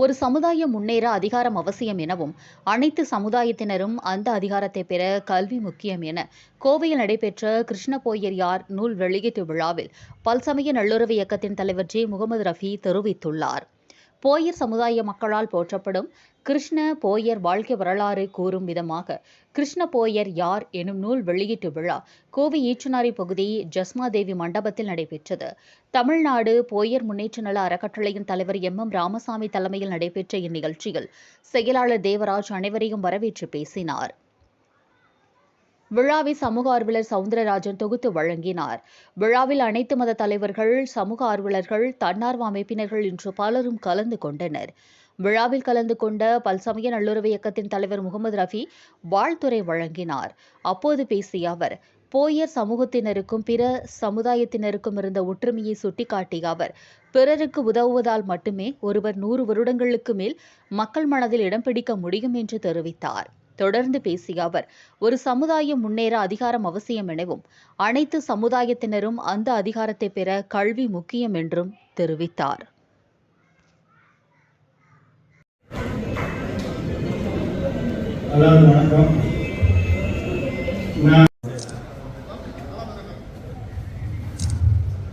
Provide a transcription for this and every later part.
ஒரு சமுதாயம் முன்னேற அதிகாரம் அவசியம் எனவும் அனைத்து சமுதாயத்தினரும் அந்த அதிகாரத்தை பெற கல்வி முக்கியம் என கோவையில் நடைபெற்ற கிருஷ்ணபோயர் யார் நூல் வெளியீட்டு விழாவில் பல்சமய நல்லுறவு இயக்கத்தின் தலைவர் ஜே. முகமது ரஃபி தெரிவித்துள்ளார். போயர் சமுதாய மக்களால் போற்றப்படும் கிருஷ்ண போயர் வாழ்க்கை வரலாறு கூறும் விதமாக கிருஷ்ண போயர் யார் எனும் நூல் வெளியீட்டு விழா கோவை ஈச்சனாரி பகுதி ஜஸ்மாதேவி மண்டபத்தில் நடைபெற்றது. தமிழ்நாடு போயர் முன்னேற்ற நல அறக்கட்டளையின் தலைவர் எம். எம். ராமசாமி தலைமையில் நடைபெற்ற இந்நிகழ்ச்சியில் செயலாளர் தேவராஜ் அனைவரையும் வரவேற்று பேசினார். விழாவை சமூக ஆர்வலர் சவுந்தரராஜன் தொகுத்து வழங்கினார். விழாவில் அனைத்து மத தலைவர்கள் சமூக ஆர்வலர்கள் தன்னார்வ அமைப்பினர்கள் இன்று பலரும் கலந்து கொண்டனர். விழாவில் கலந்து கொண்ட பல்சமய நல்லுறவு இயக்கத்தின் தலைவர் முகமது ரஃபி வாழ்த்துறை வழங்கினார். அப்போது பேசிய அவர் போயர் சமூகத்தினருக்கும் பிற சமுதாயத்தினருக்கும் இருந்த ஒற்றுமையை சுட்டிக்காட்டிய அவர் பிறருக்கு உதவுவதால் மட்டுமே ஒருவர் நூறு வருடங்களுக்கு மேல் மக்கள் மனதில் இடம் பிடிக்க முடியும் என்று தெரிவித்தார். தொடர்ந்து பேசிய அவர் ஒரு சமுதாயம் முன்னேற அதிகாரம் அவசியம் எனவும் அனைத்து சமுதாயத்தினரும் அந்த அதிகாரத்தை பெற கல்வி முக்கியம் என்றும் தெரிவித்தார்.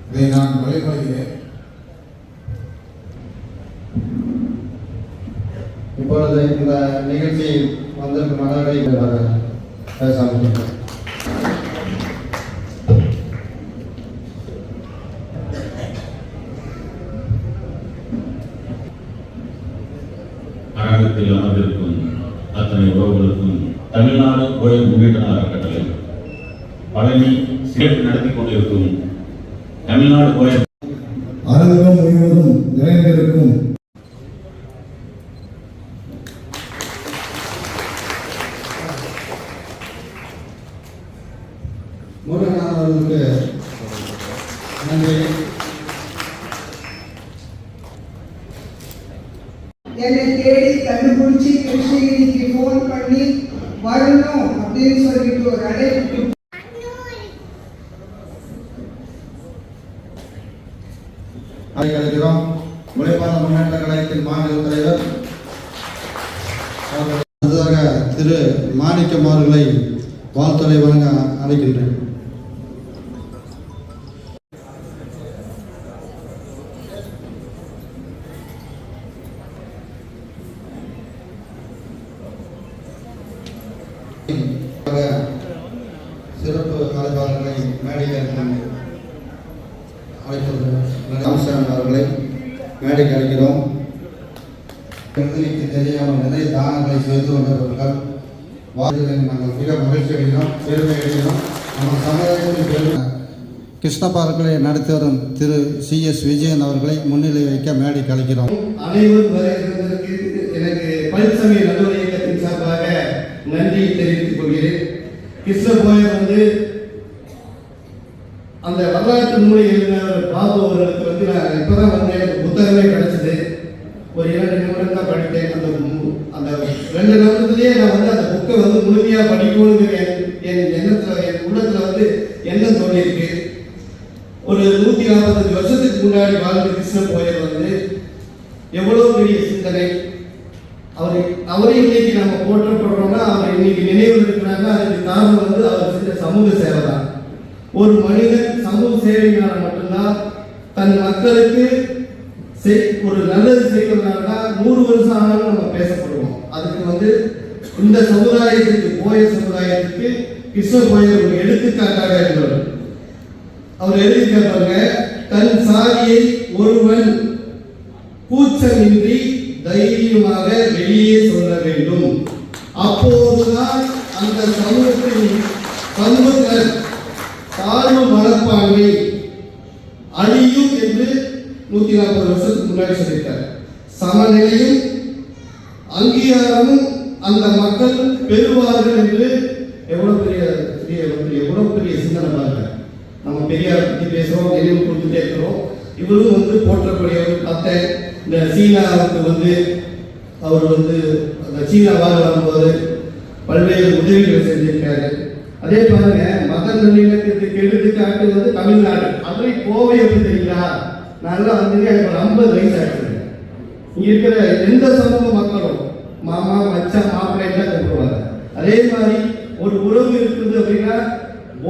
இதை நான் வழிபடுகிறேன் இப்பொழுது இந்த நிகழ்ச்சியில் வந்திருக்கும் மனதை பேச ஆரம்பிக்கிறேன் அரங்கத்தில் அமர்ந்திருக்கும் அத்தனை உறவுகளுக்கும் தமிழ்நாடு கோயில் முன்னேற்ற அறக்கட்டளை பழனி சிறப்பு நடத்தி கொண்டிருக்கும் தமிழ்நாடு கோயில். அவர்களுக்கு நன்றி. என்னை தேடி கண்டுபிடிச்சி கிருஷ்ணகிரிக்கு ஃபோன் பண்ணி வரணும் அப்படின்னு சொல்லிட்டு ஒரு அழைப்பு. அழைக்கிறோம். உழைப்பாளர் முன்னேற்ற கழகத்தின் மாநில தலைவர் திரு மாணிக்கம் அவர்களை வாழ்த்துறை வழங்க அழைக்கின்றேன். மேடைக்கு அவர்களை மேடைக்கு அழைக்கிறோம். விடுதலைக்கு தெரியாமல் நிறைய தானங்களை செய்து கொண்டவர்கள் வாழ்வில் நாங்கள் மிக மகிழ்ச்சி அடைகிறோம் பெருமை அடைகிறோம். நம்ம சமுதாயத்தில் பெருமை கிருஷ்ண பார்க்கலை நடத்தி வரும் திரு சி எஸ் விஜயன் அவர்களை முன்னிலை வைக்க மேடை அழைக்கிறோம். அனைவரும் எனக்கு பரிசமய நல்லுறவு இயக்கத்தின் சார்பாக நன்றி தெரிவித்துக் கொள்கிறேன். கிருஷ்ண போயர் வந்து அந்த வரலாற்று நூலை எழுதினவர் பாபு அவர்களுக்கு வந்து நான் இப்பதான் வந்து எனக்கு புத்தகமே கிடைச்சது. ஒரு இரண்டு நிமிடம் தான் படித்தேன். அந்த அந்த ரெண்டு நிமிடத்திலேயே நான் வந்து அந்த புக்கை வந்து முழுமையா படிக்கணுங்கிற என் என் எண்ணத்துல என் உள்ளத்துல வந்து எண்ணம் தோணியிருக்கு ஒரு நூத்தி நாற்பத்தஞ்சு வருஷத்துக்கு முன்னாடி வாழ்ந்த கிருஷ்ண போயர் வந்து எவ்வளவு பெரிய சிந்தனை. அவரை அவரை இன்னைக்கு நம்ம போற்றப்படுறோம்னா அவர் இன்னைக்கு நினைவு இருக்கிறாங்கன்னா அதுக்கு காரணம் வந்து அவர் செஞ்ச சமூக சேவை தான். ஒரு மனிதன் சமூக சேவையினால மட்டும்தான் தன் மக்களுக்கு செய்- ஒரு நல்லது செய்வதனால தான் நூறு வருஷம் ஆனாலும் நம்ம பேசப்படுவோம். அதுக்கு வந்து இந்த சமுதாயத்துக்கு போய சமுதாயத்துக்கு கிருஷ்ண கோயில் ஒரு எடுத்துக்காட்டாக இருந்தவர். அவர் எழுதியிருக்காங்க தன் சாதியை ஒருவன் கூச்சமின்றி தைரியமாக வெளியே சொல்ல வேண்டும். அப்போதுதான் அந்த சமூகத்தின் பண்புகள் தாழ்வு மனப்பான்மை அழியும் என்று நூத்தி நாற்பது வருஷத்துக்கு முன்னாடி சொல்லிட்டார் சமநிலையும் அங்கீகாரமும் அந்த மக்கள் பெறுவார்கள் என்று எவ்வளவு பெரிய பெரிய எவ்வளவு பெரிய சிந்தனை பாருங்க. நம்ம பெரியார் பத்தி பேசுறோம் நினைவு கொடுத்துட்டே இருக்கிறோம் இவரும் வந்து போற்றக்கூடியவர் அத்தை இந்த சீனாவுக்கு வந்து அவர் வந்து அந்த சீனா வாழ வரும்போது பல்வேறு உதவிகள் செஞ்சிருக்காரு. அதே பாருங்க மத நல்லிணக்கத்துக்கு எடுத்துக்காட்டு வந்து தமிழ்நாடு. அதுவே கோவை எப்படி தெரியுங்களா நல்லா வந்து எனக்கு ஒரு ஐம்பது வயசு ஆயிடுச்சு. இங்க இருக்கிற எந்த சமூக மக்களும் மாமா மச்சான் மாப்பிள்ளை தான் கூப்பிடுவாங்க. அதே மாதிரி ஒரு உறவு இருக்குது அப்படின்னா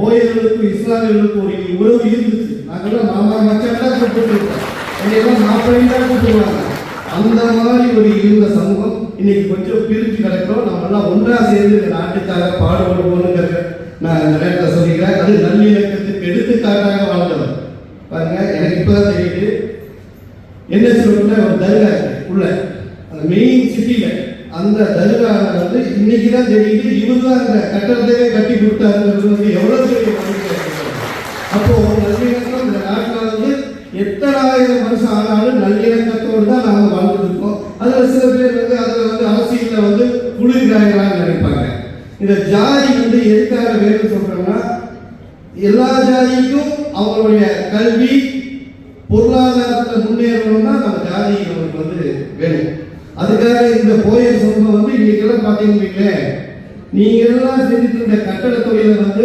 ஓயர்களுக்கும் இஸ்லாமியர்களுக்கும் ஒரு உறவு இருந்துச்சு. நாங்கள்லாம் மாமா மச்சான் தான் கூப்பிட்டுருக்கோம் என்னையெல்லாம் மாப்பிள்ளை தான் கூப்பிடுவாங்க. அந்த மாதிரி ஒரு இருந்த சமூகம் இன்னைக்கு கொஞ்சம் பிரிஞ்சு கிடக்கிறோம். நம்மெல்லாம் ஒன்றா சேர்ந்து இந்த நாட்டுக்காக பாடுபடுவோம்ங்கிறத நான் இந்த நேரத்தில் சொல்லிக்கிறேன் அது நல்லிணக்கத்துக்கு எடுத்துக்காட்டாக வாழ்ந்தவர். பாருங்க எனக்கு இப்பதான் தெரியுது. என்ன ரோட்ல ஒரு தர்கா உள்ள. அந்த மெயின் சிட்டியில அந்த தர்கா வந்து இன்னைக்கு தான் தெரியுது இவர் தான் அந்த கட்டடத்தையே கட்டி கொடுத்தாருங்கிறது வந்து எவ்வளவு பெரிய அப்போ நல்லிணக்கம் இந்த நாட்டில் வந்து எத்தனாயிரம் வருஷம் ஆனாலும் நல்லிணக்கத்தோடு தான் நாங்கள் வாழ்ந்துட்டு இருக்கோம். சில பேர் வந்து அதில் வந்து அரசியலில் வந்து குளிர்காய்களாக நினைப்பாங்க. இந்த ஜாதி வந்து எதுக்காக வேணும்னு சொல்றோம்னா எல்லா ஜாதிக்கும் அவங்களுடைய கல்வி பொருளாதாரத்தில் முன்னேறணும்னா நம்ம ஜாதி நமக்கு வந்து வேணும். அதுக்காக இந்த போயர் சமூகம் வந்து இன்னைக்கெல்லாம் பார்த்தீங்கன்னு நீங்க எல்லாம் செஞ்சுட்டு இருந்த கட்டட தொழிலை வந்து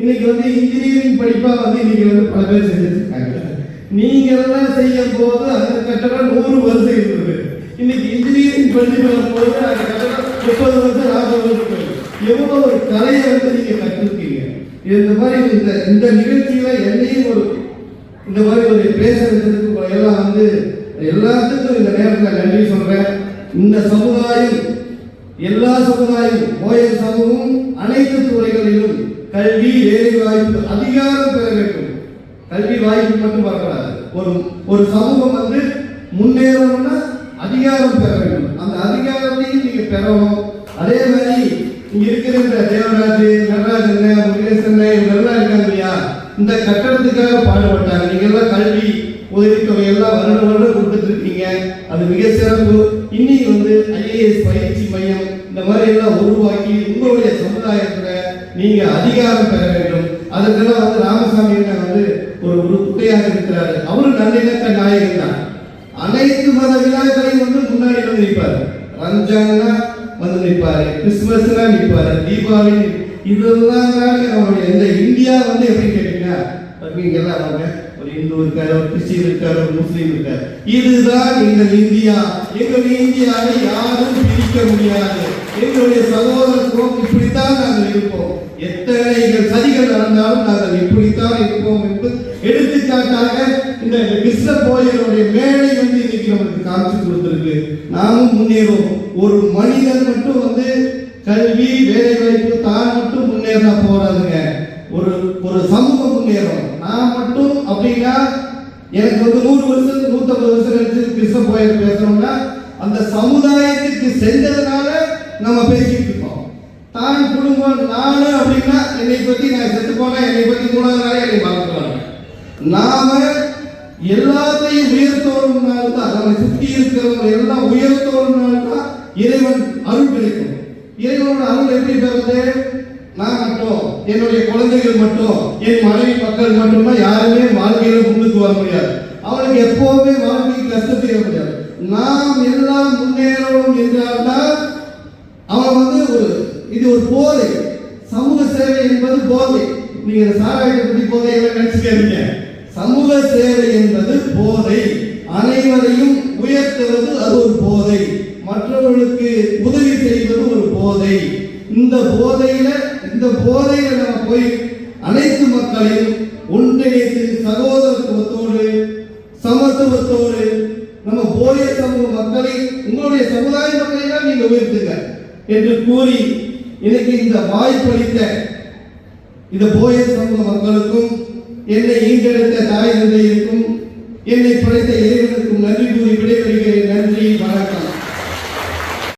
இன்னைக்கு வந்து இன்ஜினியரிங் படிப்பா வந்து இன்னைக்கு வந்து பல பேர் செஞ்சுருக்காங்க நீங்க எல்லாம் செய்யும் போது அந்த கட்டடம் நூறு வருஷம் இருந்தது. இன்னைக்கு இன்ஜினியரிங் படிப்பு வரும்போது அந்த கட்டடம் முப்பது வருஷம் நாற்பது வருஷம் எவ்வளோ எவ்வளவு ஒரு கலையை வந்து நீங்க கற்றுருக்கீங்க இந்த மாதிரி இந்த இந்த நிகழ்ச்சியில என்னையும் ஒரு இந்த மாதிரி ஒரு பேசுறதுக்கு எல்லாம் வந்து எல்லாத்துக்கும் இந்த நேரத்தில் நன்றி சொல்றேன். இந்த சமுதாயம் எல்லா சமுதாயம் ஓயர் சமூகம் அனைத்து துறைகளிலும் கல்வி வேலை வாய்ப்பு அதிகாரம் பெற வேண்டும். கல்வி வாய்ப்பு மட்டும் வரக்கூடாது. ஒரு ஒரு சமூகம் வந்து முன்னேறணும்னா அதிகாரம் பெற வேண்டும். அந்த அதிகாரத்தையும் நீங்க பெறணும். அதே மாதிரி இங்க இருக்கிற இந்த தேவராஜ் நடராஜன் முருகேசன் இவங்கெல்லாம் இருக்காங்க இல்லையா? இந்த கட்டடத்துக்காக பாடுபட்டாங்க. நீங்க எல்லாம் கல்வி உதவித்தொகை எல்லாம் வருடம் வருடம் கொடுத்துட்டு இருக்கீங்க அது மிக சிறப்பு. இன்னைக்கு வந்து ஐஏஎஸ் பயிற்சி மையம் இந்த மாதிரி எல்லாம் உருவாக்கி உங்களுடைய சமுதாயத்துல நீங்க அதிகாரம் பெற வேண்டும். அதுக்கெல்லாம் வந்து ராமசாமி வந்து ஒரு ஒரு குட்டையாக இருக்கிறாரு. அவரு நல்லிணக்க நாயகன் தான். அனைத்து மத விழாக்களையும் வந்து முன்னாடி வந்து நிற்பாரு ரம்ஜான்னா நிற்பாரு கிறிஸ்துமஸ்னா நிற்பாரு தீபாவளி இதெல்லாம் தாங்க அவருடைய இந்த இந்தியா வந்து எப்படி கேட்டீங்கன்னா இங்க எல்லாம் வாங்க. ஒரு இந்து இருக்காரு ஒரு கிறிஸ்டின் இருக்காரு ஒரு முஸ்லீம் இருக்காரு. இதுதான் எங்கள் இந்தியா. எங்கள் இந்தியாவை யாரும் பிரிக்க முடியாது. எங்களுடைய சகோதரத்துவம் இப்படித்தான் நாங்கள் இருப்போம். எத்தனை சதிகள் நடந்தாலும் நாங்கள் இப்படித்தான் இருப்போம் என்று எடுத்துக்காட்டாக இந்த கிருஷ்ண கோயிலுடைய மேடை வந்து இன்னைக்கு நமக்கு காமிச்சு கொடுத்துருக்கு. நாமும் முன்னேறுவோம். ஒரு மனிதன் மட்டும் வந்து கல்வி வேலை வாய்ப்பு தான் மட்டும் முன்னேறினா போறாதுங்க. ஒரு ஒரு சமூகம் முன்னேறும் நான் மட்டும் அப்படின்னா எனக்கு வந்து நூறு வருஷம் நூத்தம்பது வருஷம் கழிச்சு கிருஷ்ண கோயில் பேசுறோம்னா அந்த சமுதாயத்துக்கு செஞ்சதுனால நம்ம பேசிட்டு இருக்கோம். தான் குடும்பம் நானு அப்படின்னா என்னை பத்தி நான் செத்து போனேன் என்னை பத்தி மூணாவது நாளே என்னை மறந்துடுவாங்க. நாம எல்லாத்தையும் உயர்த்தோம்னால தான். நம்ம சுற்றி இருக்கிறவங்க எல்லாம் உயர்த்தோம்னால தான் இறைவன் அருள் கிடைக்கும். இறைவனோட அருள் எப்படி பெறுவது நான் மட்டும் என்னுடைய குழந்தைகள் மட்டும் என் மனைவி மக்கள் மட்டும்தான் யாருமே வாழ்க்கையில முன்னுக்கு வர முடியாது அவனுக்கு எப்பவுமே வாழ்க்கைக்கு கஷ்டத்தை வர முடியாது நாம் எல்லாம் முன்னேறணும் என்றால்தான் அவன் வந்து ஒரு இது ஒரு போதை சமூக சேவை என்பது போதை நீங்க இந்த சாராயத்தை பத்தி போதை எல்லாம் நினைச்சுக்காதீங்க சமூக சேவை என்பது போதை அனைவரையும் உயர்த்துவது அது ஒரு போதை. மற்றவர்களுக்கு உதவி செய்வது ஒரு போதை. இந்த போதையில இந்த போதையில நம்ம போய் அனைத்து மக்களையும் ஒன்றிணைத்து சகோதரத்துவத்தோடு சமத்துவத்தோடு நம்ம போதிய சமூக மக்களை உங்களுடைய சமுதாய மக்களை தான் நீங்க உயர்த்துங்க என்று கூறி எனக்கு இந்த வாய்ப்பளித்த இந்த போய சமூக மக்களுக்கும் என்னை ஈன்றெடுத்த தாய் தந்தையிற்கும் என்னை படைத்த இறைவனுக்கும் நன்றி கூறி விடைபெறுகிறேன். நன்றி வணக்கம்.